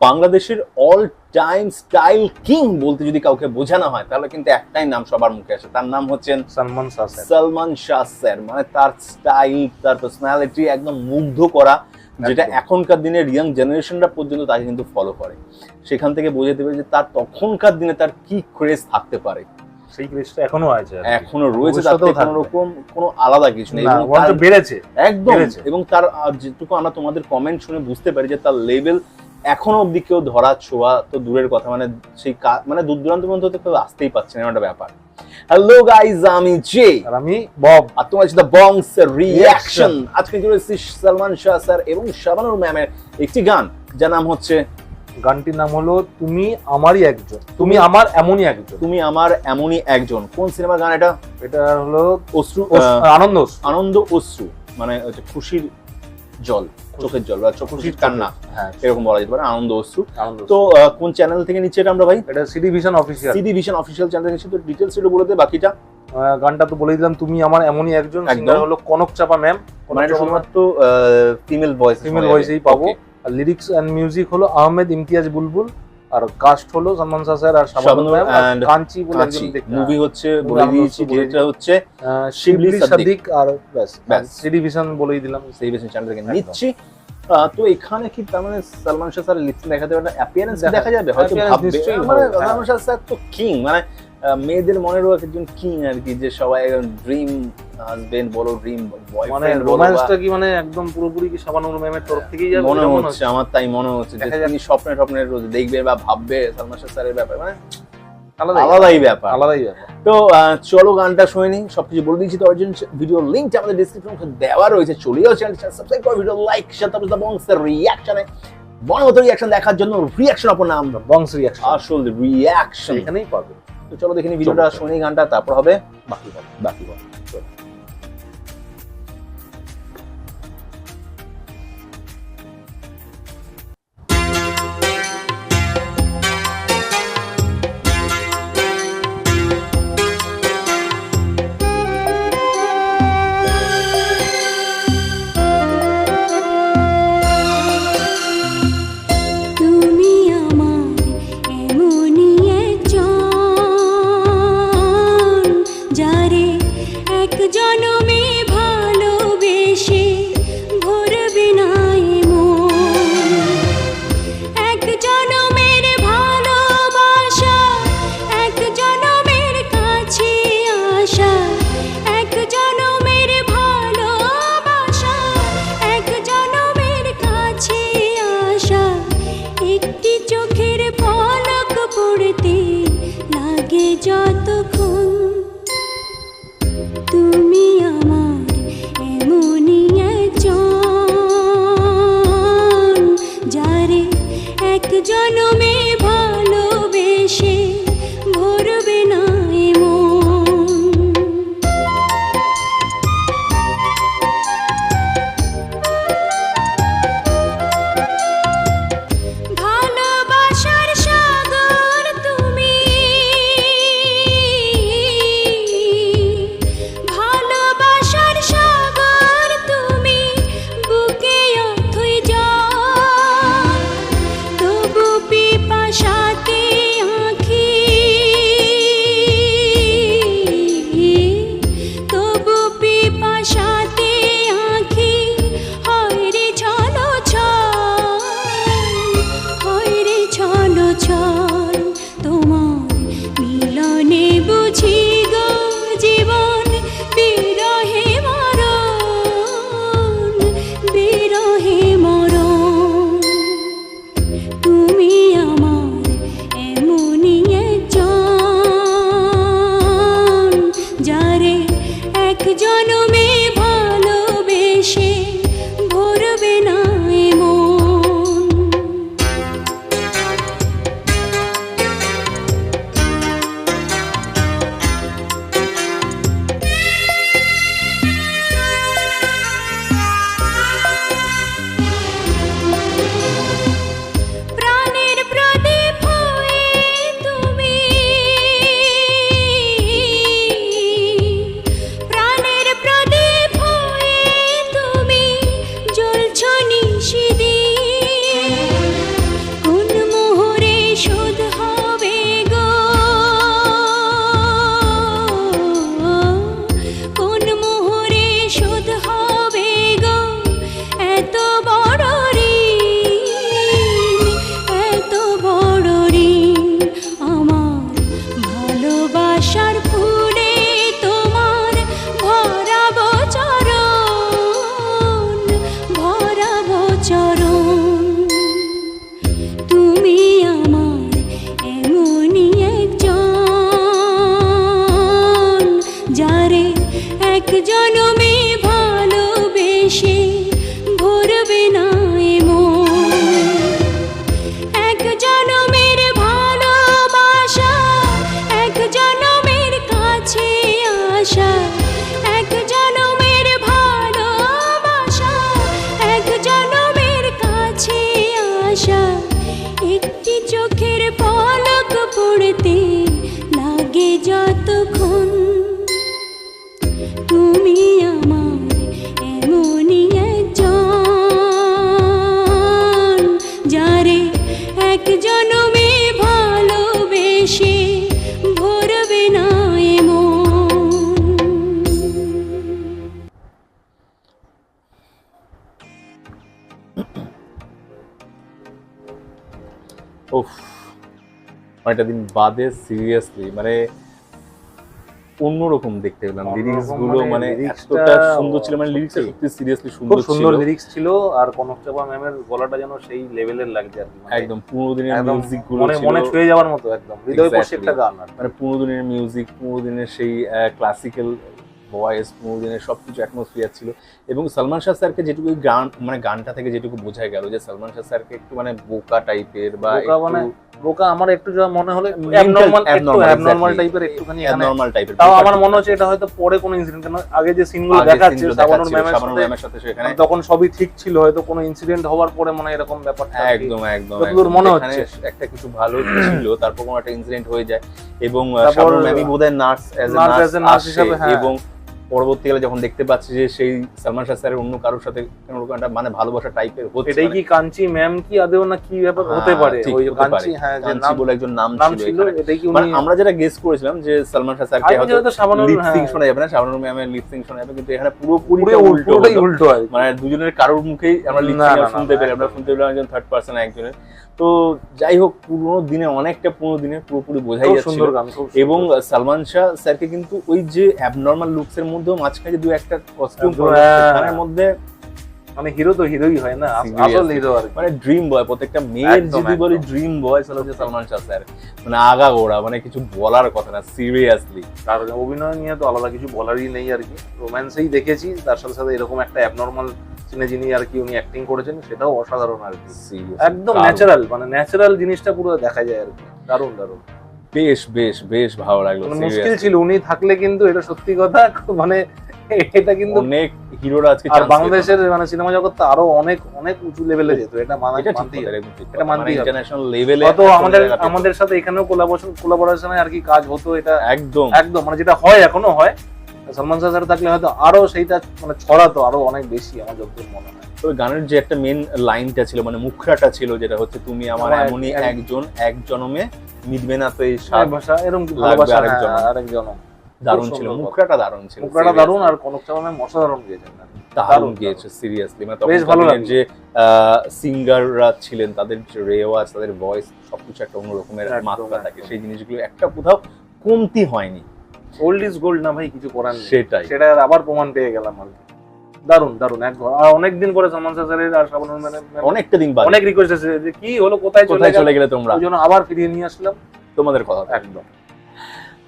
বাংলাদেশের all time style king বলতে যদি কাউকে বোঝানো হয় তাহলে কিন্তু একটাই নাম সবার মুখে আসে। তার নাম হচ্ছেন সালমান শাহ সলমান শাহ স্যার। মানে তার স্টাইল তার পার্সোনালিটি একদম মুগ্ধ করা যেটা এখনকার দিনের ইয়াং জেনারেশনরা পর্যন্ত তাকে কিন্তু ফলো করে। সেখান থেকে বোঝা দেবে যে তার তখনকার দিনে তার কি ক্রেজ থাকতে পারে। সেই ক্রেজটা এখনও আছে এখনও রয়েছে তাতে ভবিষ্যতেও কোনো রকম কোনো আলাদা কিছু নেই। এবং তার- বেড়েছে। একদম। এবং তার যেটুকু আমরা তোমাদের কমেন্ট শুনে বুঝতে পারি যে তার লেভেল এখনও অব্দি কেউ ধরা ছোঁয়া তো দূরের কথা মানে সেই মানে দূর দূরান্ত পর্যন্ত তো কেউ আসতেই পারছে না একটা ব্যাপার। হ্যালো গাইজ আমি জে আর আমি বব আর তোমার সাথে বংস রিয়াকশন আজকে এসেছি সালমান শাহ স্যার এবং শাবানুর ম্যামের একটি গান যার নাম হচ্ছে গানটির নাম হলো তুমি আমারই একজন। তুমি আমার এমনই একজন। তুমি আমার এমনই একজন। কোন সিনেমার গান এটা? এটা হলো অশ্রু আনন্দ আনন্দ অশ্রু মানে হচ্ছে খুশির জল। চোখের জল বা চোখ খুশির কান্না হ্যাঁ। এরকম বলা যেতে পারে আনন্দ অশ্রু। তো কোন চ্যানেল থেকে নিচ্ছে এটা আমরা ভাই? এটা CD vision official CD vision official channel নিচ্ছে তো ডিটেলস একটু বলে দে বাকিটা। গানটা তো বলে দিলাম তুমি আমার এমনই একজন। সিঙ্গার হলো কনক চাপা ম্যাম মানে শুধুমাত্র ফিমেল ভয়েস ফিমেল ভয়েসেই পাবো। আর লিরিক্স অ্যান্ড মিউজিক হলো আহমেদ ইমতিয়াজ বুলবুল আর কাস্ট হলো সালমান স্যার আর শাবানুর ম্যাম এন্ড কাঞ্চি বলে একজন দেখতে মুভি হচ্ছে বলে দিয়েছি যেটা ডিরেক্টর হচ্ছে শিবলি সাদিক। আর ব্যাস ব্যাস। সিডি ভিশন বলেই দিলাম। টেলিভিশন চ্যানেল থেকে নিচ্ছি। তো এখানে কি তার মানে সালমান শাহ স্যার লিপসিং দেখা যাবে অ্যাপিয়ারেন্স দেখা- যাবে? হয়তো নিশ্চয়ই মানে হ্যাঁ। সালমান শাহ স্যার তো কিং মানে মেয়েদের মনেরও একজন কিং আর কি যে সবাই ড্রিম হাজবেন্ড বলো ড্রিম মানে বয়ফ্রেন্ড রোম্যান্সটা কি মানে একদম পুরোপুরি কি শাবানুর ম্যামের তরফ থেকেই যাবে? মনে হচ্ছে আমার তাই মনে হচ্ছে যে তিনি স্বপ্নে স্বপ্নে রোজ দেখবে বা ভাববে সালমান শাহ স্যারের ব্যাপারে মানে আলাদাই ব্যাপার। আলাদাই ব্যাপার। তো চলো গানটা শুনে নিই সবকিছু বলে দিয়েছি। তো অর্জুন ভিডিও লিঙ্কটা আমাদের ডিসক্রিপশন দেওয়া রয়েছে। চলে যাও চ্যানেলটা সাবস্ক্রাইব করো ভিডিও লাইক শেয়ার তারপর বংসের রিয়াকশনে রিয়াকশন দেখার জন্য রিয়াকশন অপর নাম বংশ রিয়াকশন আসল রিয়াকশন এখানেই পাবে। তো চলো দেখিনি ভিডিওটা শুনি গানটা তারপর হবে বাকি বাকি অনেকটা দিন বাদে সিরিয়াসলি মানে অন্যরকম দেখতে পেলাম। লিরিক্সগুলো মানে মানে এতটা সুন্দর ছিল মানে লিরিক্স সত্যি। সিরিয়াসলি সুন্দর ছিল সুন্দর লিরিক্স ছিল। আর কনক চাপা ম্যামের গলাটা যেন সেই লেভেলের লাগছে আর কি মানে একদম পুরো দিনের মিউজিকগুলো মনে মনে ছুঁয়ে যাওয়ার মতো একদম হৃদয় একটা গান মানে পুরো দিনের মিউজিক পুরো দিনের সেই ক্লাসিক্যাল ভয়েস পুরোনো দিনের সবকিছু অ্যাটমসফিয়ার ছিল। এবং সালমান শাহ স্যারকে যেটুকু গান মানে গানটা থেকে যেটুকু বোঝা গেল যে সালমান শাহ স্যারকে একটু মানে বোকা টাইপের বা বোকা মানে বোকা আমার একটু যা মনে হলো অ্যাবনর্মাল অ্যাবনর্মাল টাইপের একটুখানি এখানে নর্মাল টাইপের তাও আমার মনে হচ্ছে এটা হয়তো পরে কোনো ইনসিডেন্ট কেন আগে যে সিনগুলো দেখাচ্ছে শাবানুর ম্যামের সাথে সেখানে। তখন সবই ঠিক ছিল হয়তো কোনো ইনসিডেন্ট হওয়ার পরে মনে হয় এরকম ব্যাপারটা একদম একদম যতদূর মনে হচ্ছে। একটা কিছু ভালো ছিল তারপর কোনো একটা ইনসিডেন্ট হয়ে যায়। এবং শাবনুর ম্যামই বোধহয় নার্স অ্যাজ এ নার্স হিসাবে। এবং পরবর্তীকালে যখন দেখতে পাচ্ছি যে সেই সালমান শাহ স্যারের অন্য কারোর সাথে কোনো রকম একটা মানে ভালোবাসা টাইপের হচ্ছে এটাই মানে। কি কাঞ্চি ম্যাম কি আদেও না কি ব্যাপার হ্যাঁ, হতে পারে? ওই কাঞ্চি হ্যাঁ যে নাম বলে একজন নাম ছিল এটাই কি মানে আমরা যেটা গেস করেছিলাম যে সালমান শাহ স্যারকে হয়তো যেহেতু শাবানুর লিপ সিং হ্যাঁ, শোনা যাবে না শাবানুর ম্যামের লিপ সিং শোনা যাবে কিন্তু এখানে পুরোপুরি পুরো উল্টো উল্টো। মানে দুজনের কারোর মুখেই আমরা লিপ সিং না, না, শুনতে পেলাম আমরা শুনতে পেলাম একজন থার্ড পার্সন একজনের। তো যাই হোক পুরোনো দিনে অনেকটা পুরোনো দিনে পুরোপুরি বোঝাই গান এবং সালমান শাহ স্যারকে কিন্তু ওই যে অ্যাবনর্মাল লুকস এর মধ্যেও মাঝখানে দু একটা কস্টিউম একদম, হ্যাঁ। মধ্যে মানে হিরো তো হিরোই হয় না আসল হিরো আর মানে ড্রিম বয় প্রত্যেকটা মেয়ের যদি বলি ড্রিম বয় সেটা হচ্ছে সালমান শাহ স্যার। মানে আগা গোড়া মানে কিছু বলার কথা না সিরিয়াসলি তার অভিনয় নিয়ে তো আলাদা কিছু বলারই নেই আর কি। রোম্যান্সেই দেখেছি তার সাথে সাথে এরকম একটা অ্যাবনর্মাল সিনে যিনি আর কি উনি অ্যাক্টিং করেছেন সেটাও অসাধারণ আর কি। একদম ন্যাচারাল মানে ন্যাচারাল জিনিসটা পুরো দেখা যায় আর কি। দারুণ দারুণ। বেশ বেশ বেশ ভালো লাগল মানে মুশকিল ছিল উনি থাকলে কিন্তু এটা সত্যি কথা মানে এটা কিন্তু অনেক হিরোরা আজকে আর। বাংলাদেশের মানে সিনেমা জগৎ তো আরও অনেক অনেক উঁচু লেভেলে যেত এটা মানা মানতেই এটা। মানতেই মানে হবে। international level এ আমাদের। আমাদের সাথে এখানেও কোলাবোরেশন কোলাবোরেশনে আর কি কাজ হতো এটা একদম একদম মানে যেটা হয় এখনও হয় সলমান স্যার থাকলে হয়তো আরও সেইটা মানে ছড়াতো আরও অনেক বেশি আমার যতদূর মনে হয় তবে গানের যে একটা মেন লাইনটা ছিল মানে মুখরাটা ছিল যেটা হচ্ছে তুমি আমার এমনই একজন এক জনমে মিটবে না তো এই ভাষা এরকম ভালোবাসা আরেকজন। হ্যাঁ, আরেকজন দারুণ ছিল মুখরাটা দারুণ ছিল seriously। দারুণ আর কনক চাওয়া ম্যাম অসাধারণ গিয়েছেন দারুণ গিয়েছে সিরিয়াসলি মানে বেশ ভালো যে সিঙ্গাররা ছিলেন তাদের যে রেওয়াজ তাদের ভয়েস সবকিছু একটা অন্য রকমের একদম, মাত্রা থাকে। সেই জিনিসগুলো একটা কোথাও কমতি হয়নি। ওল্ড ইজ গোল্ড না ভাই কিছু করার সেটাই। সেটা আবার প্রমাণ পেয়ে গেলাম আর কি। দারুণ দারুণ এক আর অনেকদিন পরে সলমান স্যারের আর ম্যামের অনেকটা দিন বাদে। অনেক রিকোয়েস্ট এসেছে যে কি হলো কোথায় কোথায় চলে গেলে তোমরা? ওই জন্য আবার ফিরিয়ে নিয়ে আসলাম। তোমাদের কথা। একদম।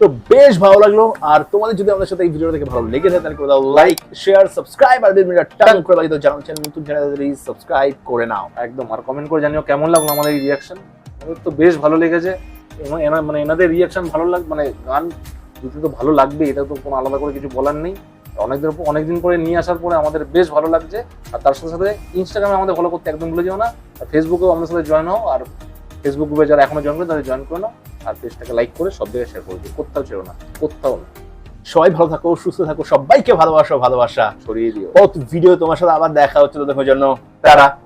তো বেশ ভালো লাগল। আর তোমাদের যদি আমাদের সাথে এই ভিডিও দেখে ভালো লেগে থাকে তাহলে করে দাও লাইক শেয়ার সাবস্ক্রাইব আর টান করে দাও। চ্যানেল নতুন চ্যানেল সাবস্ক্রাইব করে নাও। একদম। আর কমেন্ট করে জানিও কেমন লাগল আমাদের এই রিয়াকশন আমাদের তো বেশ ভালো লেগেছে। মানে এনাদের রিয়াকশন ভালো লাগ মানে গান দুটো তো ভালো লাগবে এটা তো কোনো আলাদা করে কিছু বলার নেই। অনেকদিন অনেকদিন পরে নিয়ে আসার পরে আমাদের বেশ ভালো লাগছে। আর তার সাথে সাথে ইনস্টাগ্রামে আমাদের ফলো করতে একদম ভুলে যেও না। আর ফেসবুকেও আমাদের সাথে জয়েন হও। আর ফেসবুক গ্রুপে যারা এখনও জয়েন করে তাদের জয়েন করে নাও। আর পেজটাকে লাইক করে সব জায়গায় শেয়ার করে দিও। কোথাও ছেড়ো না। কোথাও না। সবাই ভালো থাকো সুস্থ থাকো সবাইকে ভালোবাসো ভালোবাসা। ছড়িয়ে দিও। ভিডিও তোমার সাথে আবার দেখা হচ্ছে। তো জন্য তারা